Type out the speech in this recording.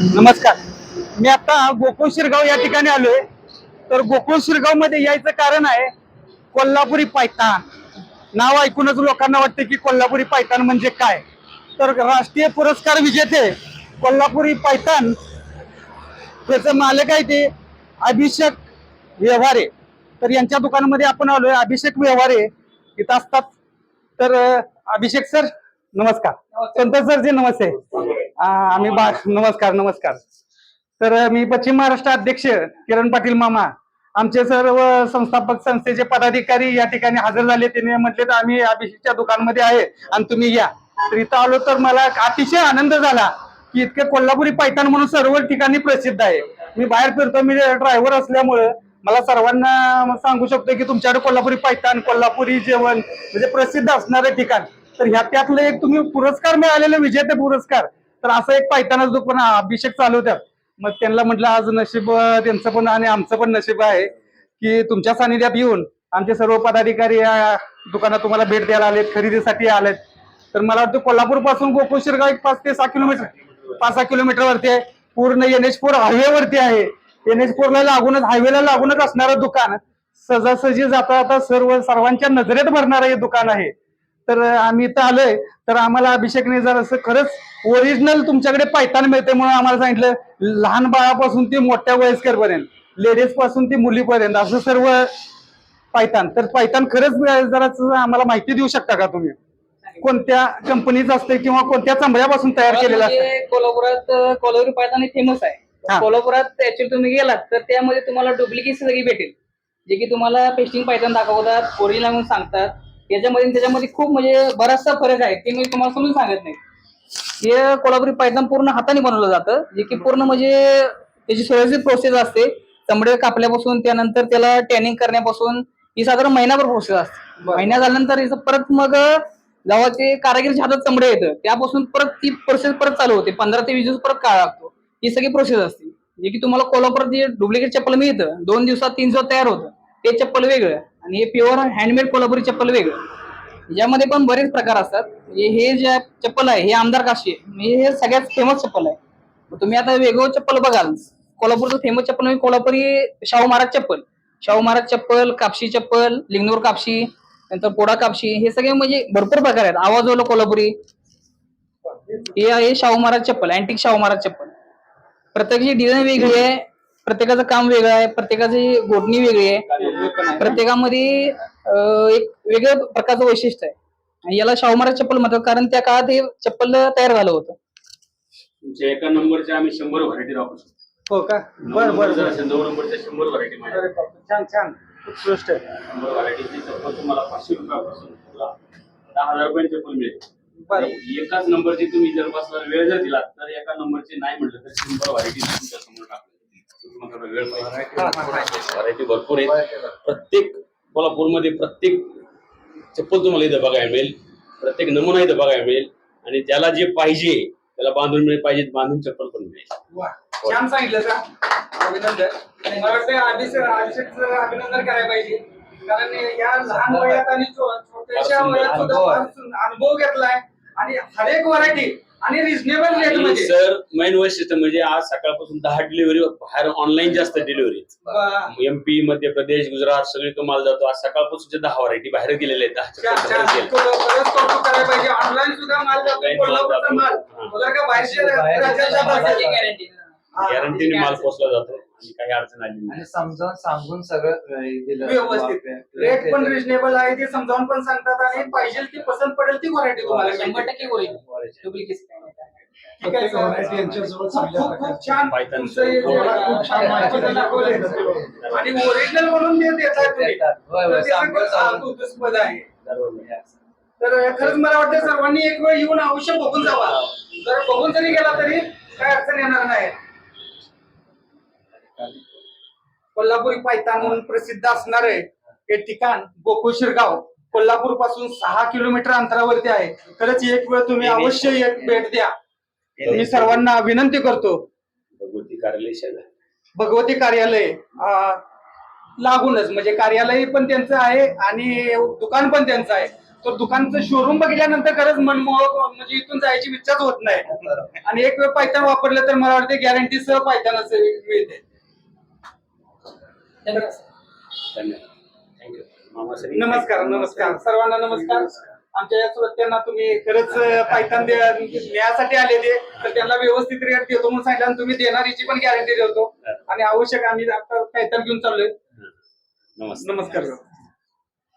नमस्कार. मी आता गोकुळ शिरगाव या ठिकाणी आलोय. तर गोकुळ शिरगावमध्ये यायचं कारण आहे कोल्हापुरी पायतान नाव ऐकूनच लोकांना वाटते की कोल्हापुरी पायतान म्हणजे काय? तर राष्ट्रीय पुरस्कार विजेते कोल्हापुरी पायतान त्याचं मालक आहे ते अभिषेक व्यवहारे. तर यांच्या दुकानामध्ये आपण आलोय अभिषेक व्यवहारे. इथं असतात. तर अभिषेक सर नमस्कार. चंत सर जी नमस्ते. आम्ही बा नमस्कार नमस्कार. तर मी पश्चिम महाराष्ट्र अध्यक्ष किरण पाटील मामा. आमचे सर्व संस्थापक संस्थेचे पदाधिकारी या ठिकाणी हजर झाले. त्यांनी म्हटले तर आम्ही अभिषेकच्या दुकानमध्ये आहे आणि तुम्ही या. तर इथं आलो तर मला अतिशय आनंद झाला की इतके कोल्हापुरी पैठण म्हणून सर्व ठिकाणी प्रसिद्ध आहे. मी बाहेर फिरतो मी ड्रायव्हर असल्यामुळं मला सर्वांना सांगू शकतो की तुमच्याकडे कोल्हापुरी पैठण कोल्हापुरी जेवण म्हणजे प्रसिद्ध असणारे ठिकाण. तर ह्या त्यातलं एक तुम्ही पुरस्कार मिळालेले विजेते पुरस्कार. तर असं एक पैठणच पण अभिषेक चालू चालवतात मग त्यांना म्हटलं आज नशीब त्यांचं पण आणि आमचं पण नशीब आहे की तुमच्या सानिध्यात येऊन आमचे सर्व पदाधिकारी या दुकानात तुम्हाला भेट द्यायला आलेत खरेदीसाठी आलेत. तर मला वाटतं कोल्हापूरपासून गोकुळ शिरगाव एक पाच ते सहा किलोमीटर पाच सहा किलोमीटर वरती आहे. पूर्ण एन एच फोर हायवे वरती आहे. एन एच फोर ला लागूनच हायवेला लागूनच असणारं दुकान सहजासहजी जाता जाता सर्व सर्वांच्या नजरेत भरणारं हे दुकान आहे. तर आम्ही इथं आलोय. तर आम्हाला अभिषेकने जर असं खरंच ओरिजिनल तुमच्याकडे पायतान मिळते म्हणून आम्हाला सांगितलं. लहान बाळापासून ते मोठ्या वयस्कर पर्यंत लेडीजपासून ते मुलीपर्यंत असं सर्व पायतान तर पायतान खरंच जरा आम्हाला माहिती देऊ शकता का तुम्ही? कोणत्या कंपनीचं असते किंवा कोणत्या चांबड्यापासून तयार केलेलं असतं? म्हणजे कोल्हापुरात अं, कोल्हापुरी पायतान फेमस. आहे. कोल्हापुरात ऍक्च्युअली तुम्ही गेलात तर त्यामध्ये तुम्हाला डुप्लिकेट सगळी भेटेल. जे की तुम्हाला पेस्टिंग पायतान दाखवतात ओरिजिनल म्हणून सांगतात. याच्यामध्ये त्याच्यामध्ये खूप म्हणजे बराचसा फरक आहे ते मी तुम्हाला समजून सांगत नाही. हे कोल्हापुरी पायतान पूर्ण हाताने बनवलं जातं जे की पूर्ण म्हणजे त्याची सगळ्याची प्रोसेस असते. चमडे कापल्यापासून त्यानंतर त्याला टॅनिंग करण्यापासून ही साधारण महिनाभर प्रोसेस असते. महिना झाल्यानंतर याचं परत मग जेव्हा ते कारागीरच्या हातात चमडे येतं. त्यापासून परत ती प्रोसेस परत चालू होते. पंधरा ते वीस दिवस परत काळ लागतो. ही सगळी प्रोसेस असते. जे की तुम्हाला कोल्हापुरात जे डुप्लिकेट चप्पल मिळतं दोन दिवसात तीन दिवसात तयार होतं. ते चप्पल वेगळं आणि हे प्युअर हँडमेड कोल्हापुरी चप्पल वेगळं. यामध्ये पण बरेच प्रकार असतात. हे जे चप्पल आहे हे आमदार काशी आहे. म्हणजे हे सगळ्यात फेमस चप्पल आहे. तुम्ही आता वेगळं चप्पल बघाल. कोल्हापूरचं फेमस चप्पल म्हणजे कोल्हापुरी शाहू महाराज चप्पल. शाहू महाराज चप्पल कापशी चप्पल लिंगनूर कापशी नंतर पोडा कापशी हे सगळे म्हणजे भरपूर प्रकार आहेत. आवाज आवाजवाला कोल्हापुरी. हे आहे शाहू महाराज चप्पल अँटिक शाहू महाराज चप्पल. प्रत्येकाची डिझाईन वेगळी आहे. प्रत्येकाचं काम वेगळं आहे प्रत्येकाची गोठणी वेगळी आहे. प्रत्येकामध्ये एक वेगळ्या प्रकारचं वैशिष्ट्य आहे. आणि याला शाहू महाराज चप्पल म्हणतात कारण त्या काळात हे चप्पल तयार झालं होतं. तुमच्या एका नंबरच्या आम्ही शंभर व्हरायटी राखू शकतो. हो का? बर बर बर. नऊ नंबरच्या शंभर व्हरायटी माझ्या छान छान. उत्कृष्ट. शंभर व्हरायटीची चप्पल तुम्हाला पाचशे रुपयापासून तुला दहा हजार रुपयांची चप्पल मिळेल. बरं. आणि एकाच नंबरची तुम्ही जर बसला वेळ जर दिला तर एका नंबरची नाही म्हटलं तर शंभर व्हरायटी तुमच्यासमोर टाकली वेळ व्हरायटी भरपूर आहेत. प्रत्येक कोल्हापूरमध्ये प्रत्येक चप्पल तुम्हाला इथं बघायला मिळेल. प्रत्येक नमुना इथं बघायला मिळेल. आणि त्याला जे पाहिजे त्याला बांधून मिळेल पाहिजे बांधून चप्पल पण मिळेल. छान सांगितलं का? अभिनंदन. मला वाटतं अभिषेक अभिषेकचं अभिनंदन करायला पाहिजे. कारण या लहान वयात आणि छोट्याशा वयात सुद्धा अनुभव घेतलाय. आणि हरेक व्हरायटी आणि रिझनेबल रेटमध्ये. सर मेन वैशिष्ट्य म्हणजे आज सकाळपासून दहा डिलिव्हरी बाहेर ऑनलाईन जास्त डिलिव्हरी एमपी मध्य प्रदेश गुजरात सगळी कमाल जातो. आज सकाळपासून दहा व्हरायटी बाहेर गेलेले आहेत पाहिजे. ऑनलाईन सुद्धा माल जातो माल. माल. बाहेरच्या माल. गॅरंटीने माल पोचला जातो. आणि काही अडचण आली नाही आणि समजावून सांगून सगळं अं, दिलं व्यवस्थित रेट पण रिजनेबल आहे ते समजावून पण सांगतात आणि पाहिजे ती पसंत पडेल ती व्हरायटी तुम्हाला शंभर. टक्के ठीक आहे, सर. variety यांच्याजवळ खूप- चांगल्या खूप- खूप प्रकारचे छान पायथन तुमचं हे जे तुम्हाला खूप छान माहिती दिली. दाखवलंय. आणि ओरिजिनल म्हणून ते देताय तुम्ही देतात. होय, होय, तर ते सांगतो, सगळं सांगतो. कौतुकास्पद आहे तर खरंच मला वाटतं सर्वांनी एक वेळ येऊन अवश्य बघून जावा जर बघून जरी गेला तरी काय अडचण येणार नाही कोल्हापुरी पायतान म्हणून प्रसिद्ध असणार आहे हे ठिकाण गोकुळ शिरगाव. कोल्हापूरपासून सहा किलोमीटर अंतरावरती आहे. खरंच एक वेळ तुम्ही अवश्य एक भेट द्या. मी सर्वांना विनंती करतो. भगवती कार्यालय शेजार भगवती कार्यालय लागूनच. म्हणजे कार्यालय पण त्यांचं आहे आणि दुकान पण त्यांचं आहे. तर दुकानचं शोरूम बघितल्यानंतर खरंच मनमोहक म्हणजे इथून जायची इच्छाच होत नाही. आणि एक वेळ पायथन वापरलं तर मला वाटतं गॅरंटी सह पायथन असं मिळते. धन्यवाद. धन्यवाद. थँक्यू मामाश्री नमस्कार नमस्कार. सर्वांना नमस्कार. आमच्या या श्रोत्यांना तुम्ही खरंच पायथन न्यायासाठी आले ते तर त्यांना व्यवस्थित रेट देतो म्हणून सांगितलं. आणि तुम्ही देणार याची पण गॅरंटी देतो. आणि आवश्यक आम्ही आता पायथन घेऊन चाललोय. नमस्कार. नमस्कार.